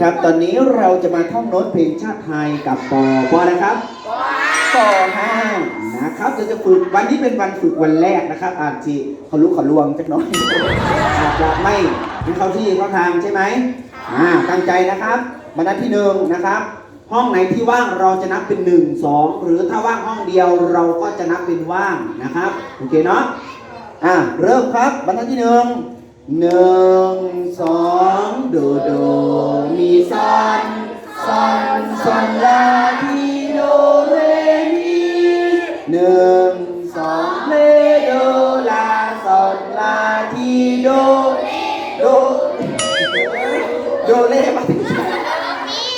ครับตอนนี้เราจะมาท่องโน้ตเพลงชาติไทยกับปอปอนะครับปอห้านะครับเราจะฝึกวันนี้เป็นวันฝึกวันแรกนะครับอาจจะเขารู้เขาลวงจักหน้อยอาจจะไม่ไม่เข้าที่เข้าทางใช่ไหมอ่าตั้งใจนะครับบรรทัดที่หนึ่งนะครับ ห้องไหนที่ว่างเราจะนับเป็นหนึ่งสองหรือถ้าว่างห้องเดียวเราก็จะนับเป็นว่างนะครับโอเคเนาะอะเริ่มครับบรรทัดที่หนึ่ง หนึ่งสองโดโดมีซอนซอนซอนลาทีโดเรมีหนึ่งสองเลโดลาซอนลาทีโดโดโดเลมาถึง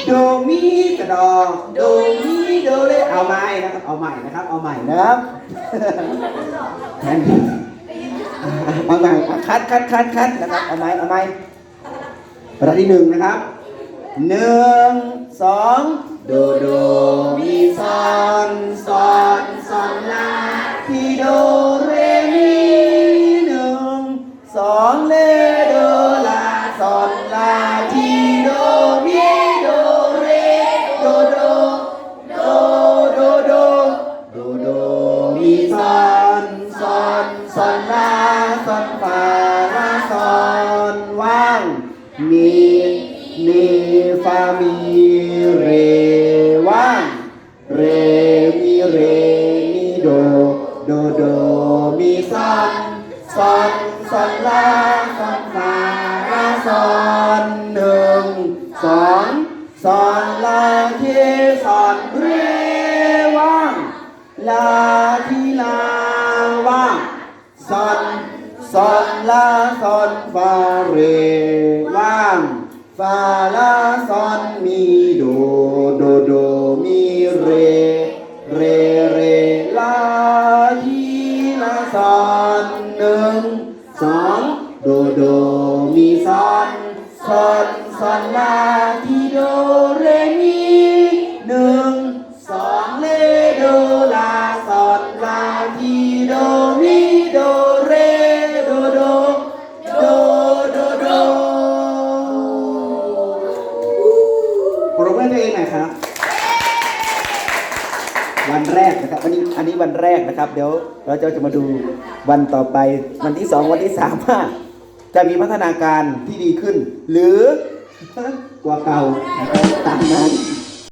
โดมีกระดองโดมีโดเลเอาใหม่นะครับเอาใหม่นะครับเอาใหม่นะครับแทน เอาใหม่คัดคัดคัดคัดนะครับเอาใหม่เอาใหม่ประที่หนึ่งนะครับหนึ่งสองโดโดมีซอนซอนซอนลาทีโดเรมีหนึ่งสองเลโดลาซอนลาทีโด ฟาลาซอนว่าง มีมีฟามีเรว่าง เรมีเรมีโด โดโดมีซอนซอนซอนลาซอนฟาลาซอนหนึ่งสองซอนลาเทซอนเรว่างลาทีลาว่างซอน ซอนลาซอนฟาเรว่างฟาลาซอนมีโดโดโดมีเร เรเรลาทีลาซอนหนึ่งสองโดโดมีซอนซอนซอนลาที วันแรกนะครับอันนี้อันนี้วันแรกนะครับ เดี๋ยวเราจะจะมาดูวันต่อไป วันที่สองวันที่สามว่าจะมีพัฒนาการที่ดีขึ้น หรือกว่าเก่าตามนั้น